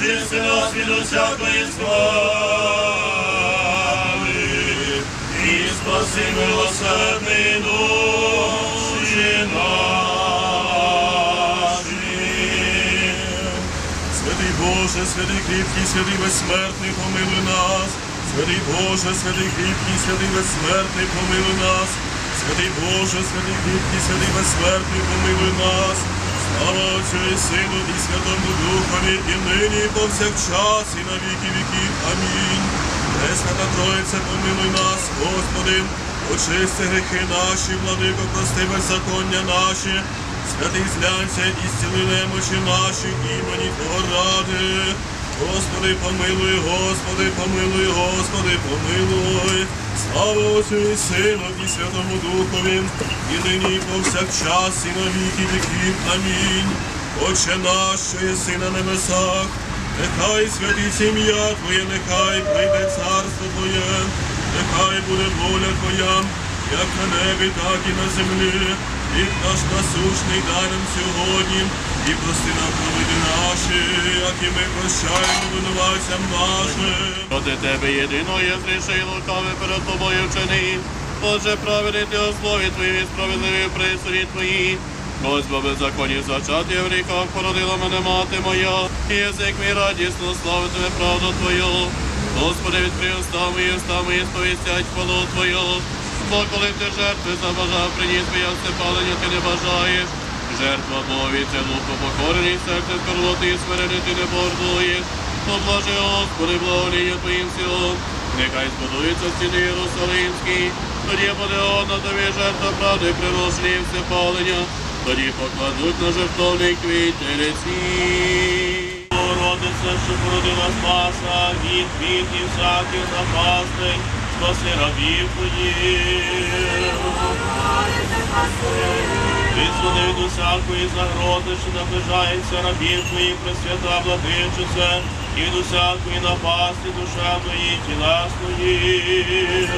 очисти нас від усякої слави, і спаси милосердний душі наші. Святий Боже, святий кріпкий, святий безсмертний, помилуй нас. Святий Боже, святий кріпкий, святий безсмертний, помилуй нас. Святий Боже, святий кріпкий, святий безсмертний, помилуй нас. Слава Отцю і Сину і Святому Духові, і нині, і повсякчас, і на віки віків. Амінь. Пресвята Троїця, помилуй нас, Господи, очисти грехи наші, владико, прости беззаконня наші. Святий злянця і зціли немочі наші, імені поради. ради. Господи, помилуй, Господи, помилуй, Господи, помилуй. Слава Отцю Сину і Святому Духові, і нині, і повсякчас, і на віки віків. Амінь. Отче наш, що єси на небесах, нехай святиться ім'я Твоє, нехай прийде царство Твоє, нехай буде воля Твоя, як на небі, так і на землі. Хліб наш насущний дай нам сьогодні, і прости нам провини наші, як і ми прощаємо винуватцям нашим. Проти тебе єдино є зріший лукавий перед тобою вчений. Боже, праведний ти у слові твоїм і справедливий при суді твоїй. Господь беззаконів зачати в ріках породила мене мати моя, і язик мій радісно славитиме правду Твою. Господи, відкрий уста мої, уста мої сповістять хвалу Твою. Бо коли ти жертви забажав, приніс моя всепалення, ти не бажаєш. Жертва Бові, це лухо покорений, серце скорлоти і смирени ти не бордуєш. Поблажи, Господи, благоління Твоїм сілом, нехай збудуються стіни Єрусалимські, тоді буде одна тобі жертва правди, приношені і всепалення, тоді покладуть на жертовний квіт телеці. Богородице, що породила спаса, від і всяких напастей, спаси рабів твоїх. Відсуди від усякої загрози, що наближається рабів твоїх, пресвята владичице, і від усякої напасти душа твої, тілесної.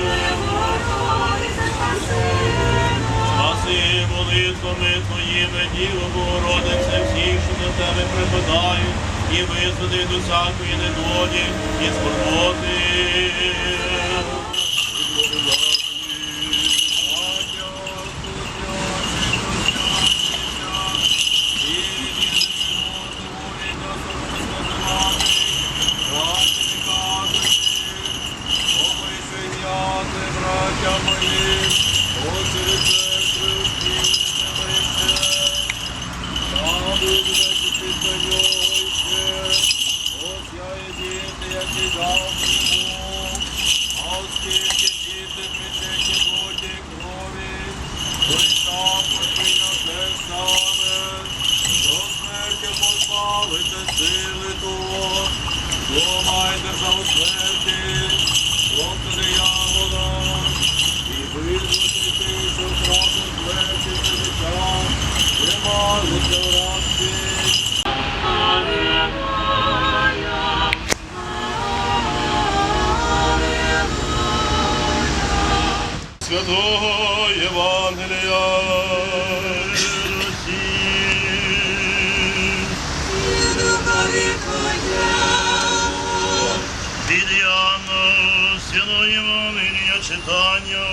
Спаси молитвами твоїми, Діво Богородице, всіх, що до тебе припадають, і визводи від усякої недолі і скорботи. Смерті, тобто диявола. Святого Євангелія Святого Євангелія читання.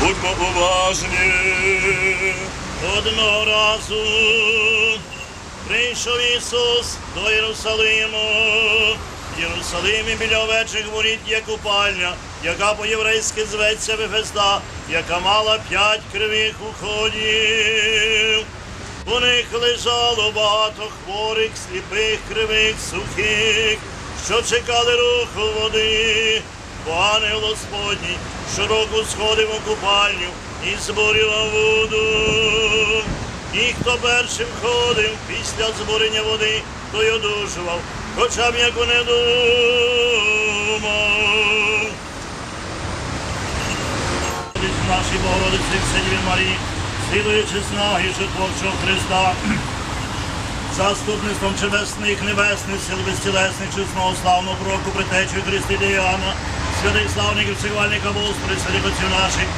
Будьмо уважні. Одного разу прийшов Ісус до Єрусалиму. В Єрусалимі біля овечих воріт є купальня, яка по-єврейськи зветься Вифеста, яка мала п'ять кривих уходів. У них лежало багато хворих, сліпих, кривих, сухих, що чекали руху води. Бо ангел Господній щороку сходив у купальню і збурював воду. І хто першим ходив після збурення води, той одужував, хоча б яку не думав. Нашій Богородиці, Синіві Марії, чесна і житворчого Христа, заступництвом чебесних, небесних, сил безтілесних, чесного славного пророку, притечу Христи Діяна, святих славників, всевальних апостолів, святих отців наших,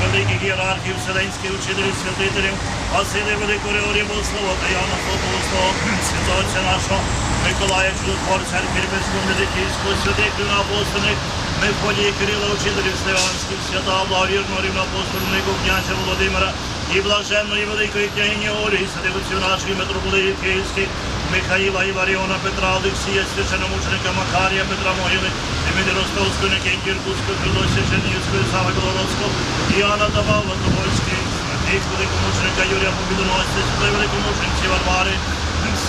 великих ієрархів, вселенських учителів, святителів, Василия Великого Григорія Богослова, та Яна Златоустого, святого Отця нашого, Миколая Чудотворця, Архірбецького, Медикійського, святих рівноапостольних, Мефодія Кирила, учителів Славянських, свята благовірного рівноапостольного князя Володимира, і блаженної великої княгині Ольги, святих отців наших митрополитів Київських, Михаїла Іваріона, Петра Олексія, священномученика Макарія, Петра Могили, Емілі Ростовського, Никеньки Іркутського, Федосія Чернігівського, Сави Білоровського, Іоанна та Павла Тобольський, великомученика Юрія Побідоносця, святої великомучениці Варвари,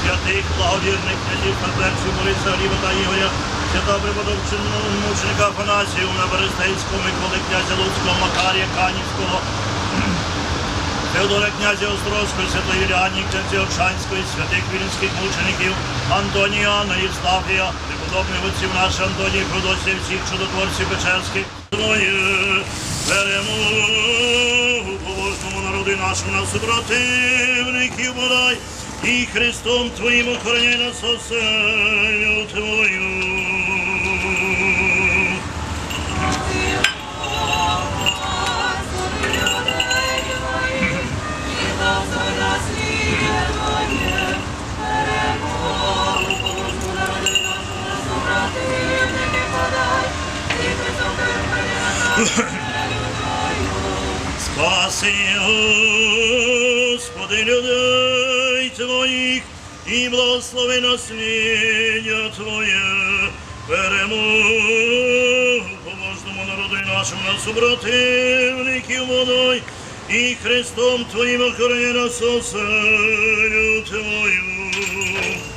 святих благовірних князів Федерцію, Бориса Гліба та Ігоря, святого преподобченого мученика Афанасію, на Берестейського, Миколи князя Луцького, Макарія Канівського, Феодора князя Острозького, святої Іряні, князя Оршанської, святих вільських мучеників, Антоніана, Євстафія, преподобних отців наших Антоній, Феодосія, всіх чудотворців Печерських. Перемогу побожному народу і нашому на супротивників бодай, і Христом Твоїм охороняй нас оселю Твою. Спаси, Господи, людей і благослови насліддя Твоє, перемогу поможному народу і нашому на супротивників водой, і Христом Твоїм охорони нас оселю Твою.